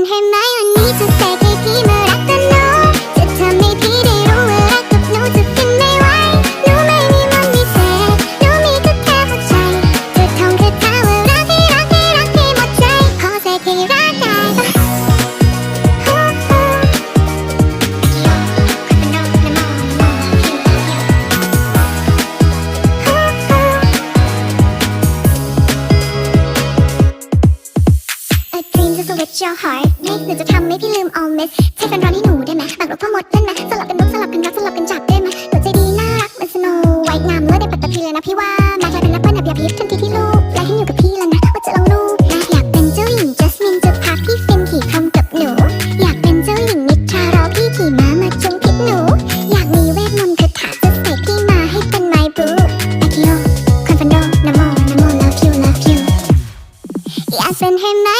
and I need to say wreck your heart ไม่หนูจะทำไม่พี่ลืม all miss ใช้ฟันร้อนให้หนูได้ไหมปากรบพ่อมดได้ไหมสลับกันมุกสลับกันรักสลับกันจับได้ไหมหัวใจดีน่ารักเหมือนสโนไวท์งามเลิศด้ปัตตภีเลยนะพี่ว่ามากลายเป็นรักเปิ้ลอับยาพิษทันทีที่ลูกและให้อยู่กับพี่แล้วนะว่าจะลองลูกนะอยากเป็นเจ้าหญิงจัสมินจะพาพี่ฟินขี่คำกับหนู อยากเป็นเจ้าหญิงนิทรารอพี่ขี่ม้ามาจุ้งพิษหนู อยากมีเวทมนต์คาถาจะใส่พี่มาให้เป็นไมบูอากิโอคอนฟันโดนโมนโม love you love you อยากเป็นให้ไหม